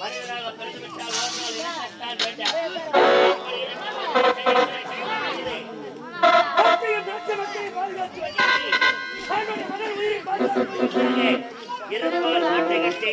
மனிதனாக பிறந்துவிட்டால் இருப்பால் மாட்டை கட்டி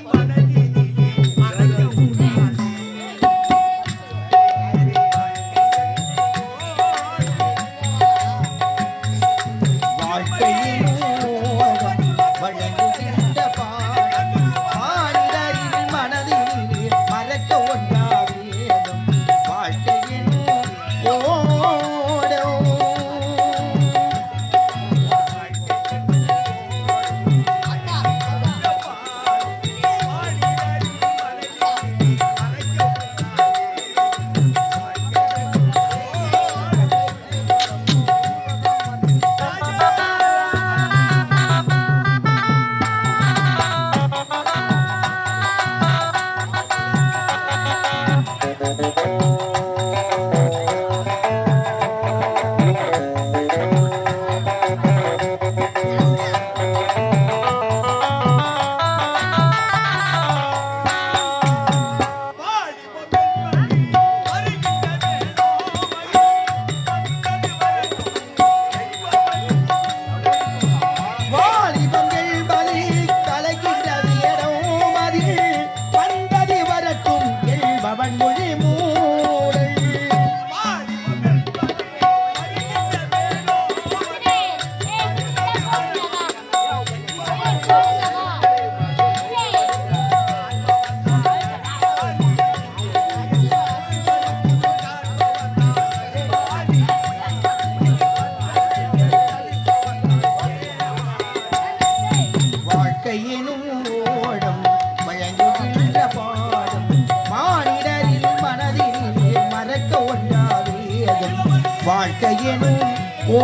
வாழ்க்கையெனும் ஓ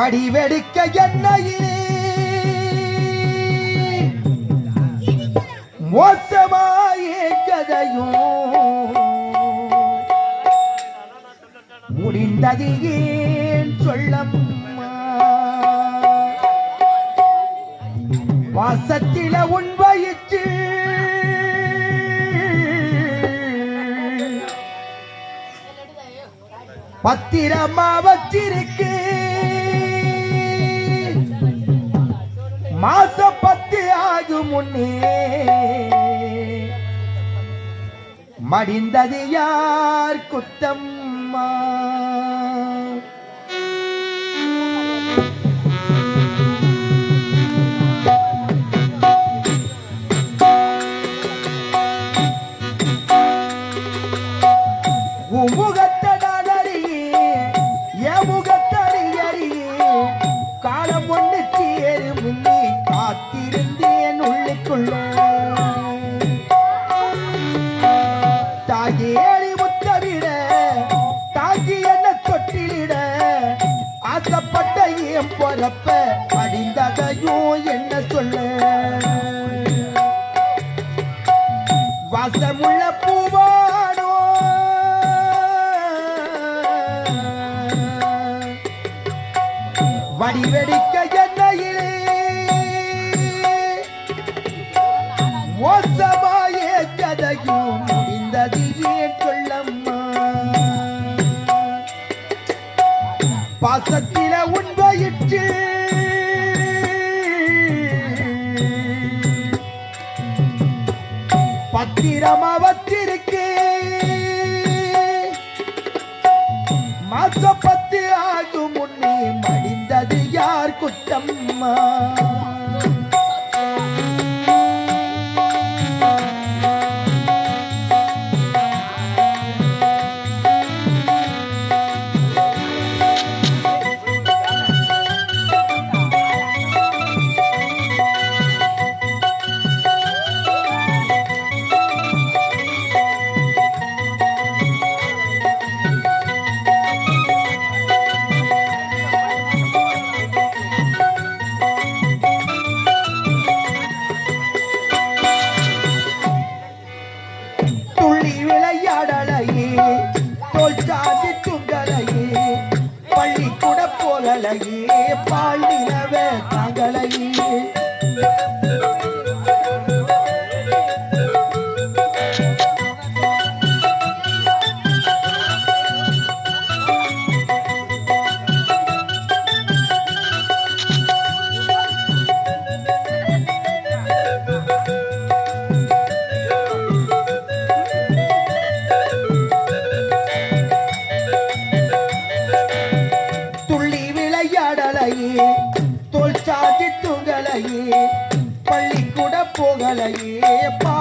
வடிவெடுக்க எண்ணெயிலே. மோசமாய கதையும். முடிந்தது ஏன் சொல்லம்மா? வாசத்தில உன் வயிற்று. பத்திரமா வச்சிருக்கேன் மாச பத்து ஆகும் முன்னே. மடிந்தது யார் குத்தம்மா? அடி வெடிக்க எண்ணெயிலே மோசமாய கதையும் முடிந்தது ஏன் கொள்ளம்மா பாசத்தில உண்மையிற்று பத்திரமா தங்களையே பாடினவே தங்களையே நூல் சாதி பள்ளிக்கூட போகலையே பா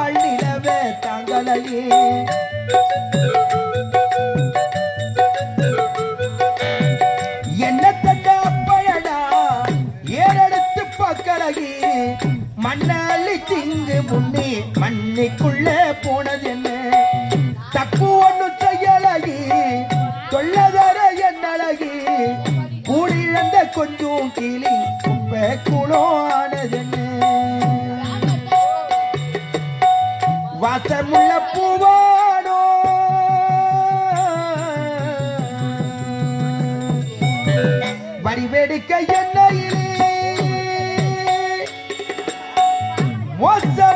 வாசமுள்ள பூவானோ வடிவெடுக்க எண்ணெயிலே. மோசமாயே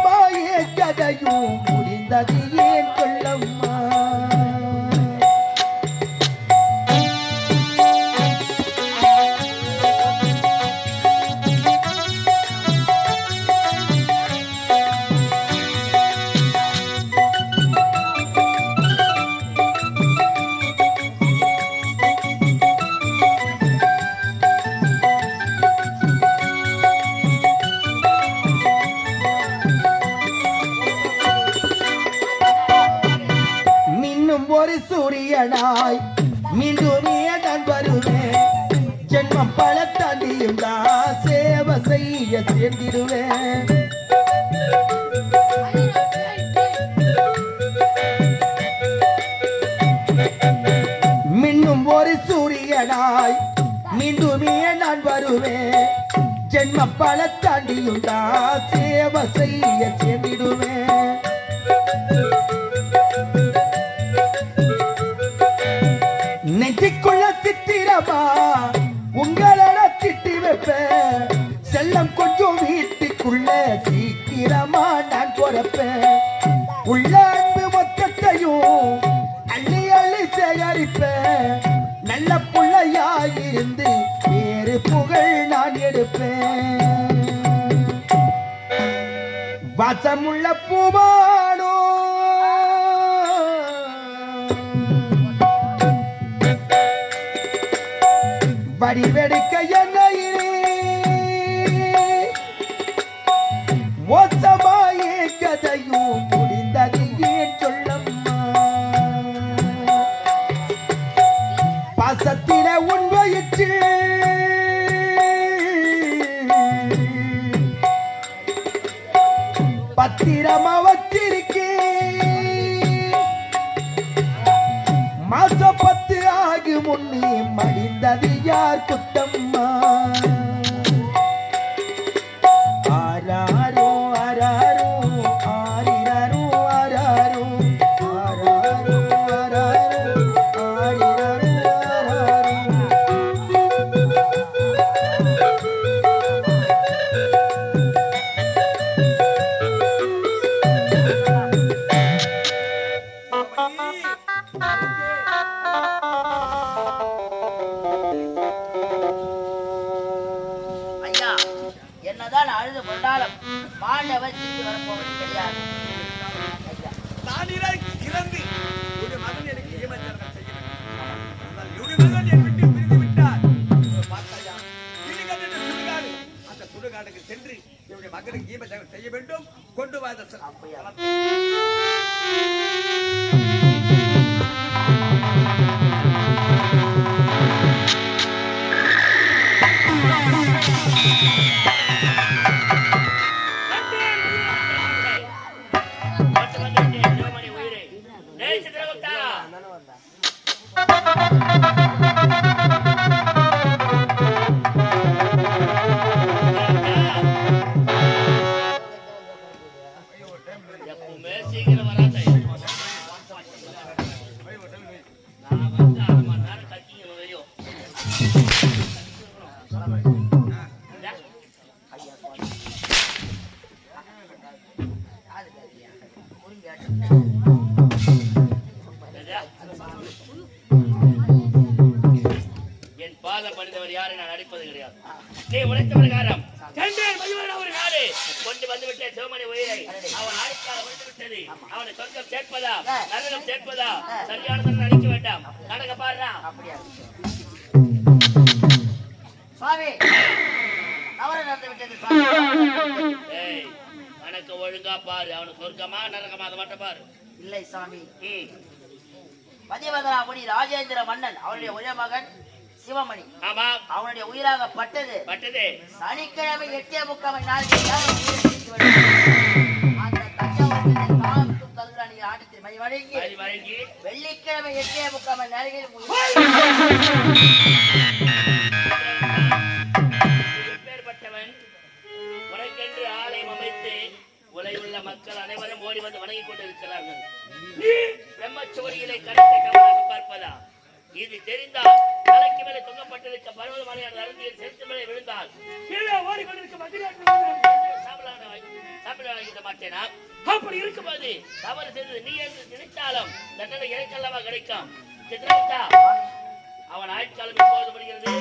மீண்டுமே நான் வருவேன். ஜென்ம பல தாண்டியும் நான் சேவை செய்ய சேர்ந்திடுவேன் நெஞ்சிக்குள்ள சித்திரமா உங்களோட திட்டி வைப்பேன். செல்லம் கொஞ்சம் வீட்டுக்குள்ள சீக்கிரமா நான் பொறப்பேன். வேறு நான் எடுப்பேன். வசமுள்ள பூவானோ வடிவெடுக்க என் பத்திரமா வச்சிருக்கேன் மாச பத்து ஆகும் முன்னே மடிந்தது யார் குத்தம்? ஐயா என்னதான் அழுது கொண்டாலும் மாண்டவர் திரும்பி வரப்போவது கிடையாது. ஐயா. நானிராய் இறந்து மகன் எனக்கு மகன் என்னை விட்டு பிரிந்து விட்டார். பார்த்தாயா? என்ற சுடுகாடு. அந்த சுடுகாடுக்கு சென்று என்னுடைய மகனுக்கு செய்ய வேண்டும். கொண்டு வா அந்த ச- எப்பவுமே என் பாதம் பணிந்தவர் யாரை நான் அடிப்பது கிடையாது. நீ உழைத்த காரம் சென்றேன் மதிவரன் ஒரு நாடு கொண்டு வந்து விட்டேன் சிவமணி உயிரை. அவன் ஆட்சியால் வந்து விட்டது அவனை சொர்க்கம் சேர்ப்பதா? நரகம் சேர்ப்பதா? சரியானதை ஒழுங்கா பாரு அவனு சொர்க்கமா நரகமா அதை மட்டும் பாரு. இல்லை சாமி. ம். பதிவதனாபுரி ராஜேந்திர மன்னன் அவருடைய ஒரே மகன் சிவமணி. ஆமா. அவனுடைய உயிராகப்பட்டது பட்டதே. சனிக்கிழமை எட்டே முக்காமை நாளில் அந்த தஞ்சாவூரில் காக்கும் கல்குராணி ஆட்டத்தில் மை உலகிலுள்ள மக்கள் அனைவரும் ஓடி வந்து வணங்கிக் கொண்டிருக்கிறார்கள். நீ பிரம்மச்சோரிகளை கருத்தை கவனமாக பார்ப்பதா? இது தெரிந்தால் தலைக்கு மேலே தொங்கப்பட்டிருக்க பருவதமலையான அருந்தியில் செலுத்து மேலே விழுந்தால் கீழே ஓடிக்கொண்டிருக்க சாப்பிட மாட்டேனா? அப்படி இருக்கும்போது தவறு செய்தது நீ என்று நினைத்தாலும் தண்டனை எனக்கல்லவா கிடைக்கும்? அவன் ஆட்காலம் எப்போது முடிகிறது.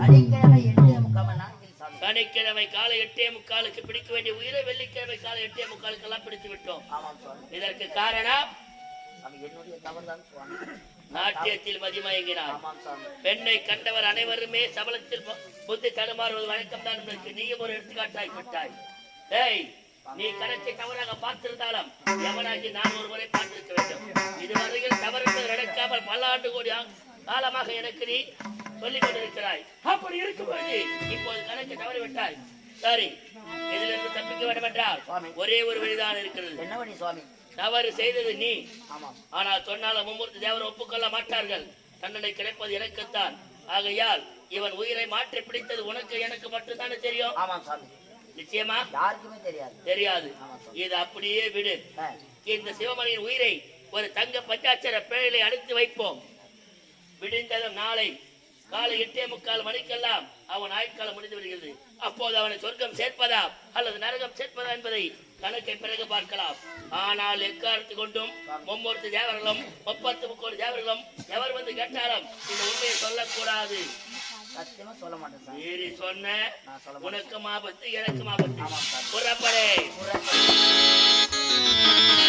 சனிக்கிழமை எட்டே முக்காமை நாளில் சாமி சனிக்கிழமை காலை எட்டே முக்காலுக்கு பிடிக்க வேண்டிய உயிரை வெள்ளிக்கிழமை காலை எட்டே முக்காலுக்கு எல்லாம் பிடித்து விட்டோம். இதற்கு காரணம் நாட்டியத்தில் மதிமயங்கினார் பெண்ணை கண்டவர் அனைவருமே சபலத்தில் புத்தி தடுமாறுவது வழக்கம் தான் நீயும் ஒரு எடுத்துக்காட்டாய் விட்டாய். ஏய் நீ கணக்கை தவறாக பார்த்திருந்தாலும் எவனாகி நான் ஒரு முறை பார்த்திருக்க வேண்டும். இதுவரையில் தவறு நடக்காமல் பல ஆண்டு கோடி காலமாக எனக்கு நீ சொல்லிக் கொண்டிருக்கிறாய் அப்படி இருக்கும்போது இப்போது கணக்கை தவறி விட்டாய் சரி இதிலிருந்து தப்பிக்க வேண்டும் என்றால் ஒரே ஒரு வழிதான் இருக்கிறது. என்ன சுவாமி? தவறு செய்தது நீ. ஆனால் சொன்னாலும் மும்மூர்த்தி தேவர் ஒப்புக்கொள்ள மாட்டார்கள். தண்டனை கிடைப்பது எனக்குத்தான். ஆகையால் இவன் உயிரை மாற்றி பிடித்தது உனக்கு எனக்கு மட்டும்தானே தெரியும்? ஆமாம் சாமி நிச்சயமா? யாருக்குமே தெரியாது. தெரியாது. இது அப்படியே விடு. இந்த சிவமணியின் உயிரை ஒரு தங்க பஞ்சாட்சர பேழையிலே அடைத்து வைப்போம். விடிந்ததும் நாளை காலை எட்டே முக்கால் மணிக்கெல்லாம் அவன் ஆயுட்காலம் முடிந்து விடுகிறது. அப்போது அவனை சொர்க்கம் சேர்ப்பதா அல்லது நரகம் சேர்ப்பதா என்பதை கணக்கை பிறகு பார்க்கலாம். ஆனால் எக்காரணத்து கொண்டும் மும்மூர்த்தி தேவர்களும் முப்பத்து முக்கோடி தேவர்களும் எவர் வந்து கேட்டாலும் இந்த உண்மையை சொல்லக்கூடாது. சத்தியமா சொல்ல மாட்டேன் மீறி சொன்ன உனக்கும் எனக்கும் சாமி. புறப்படே. புறப்படு.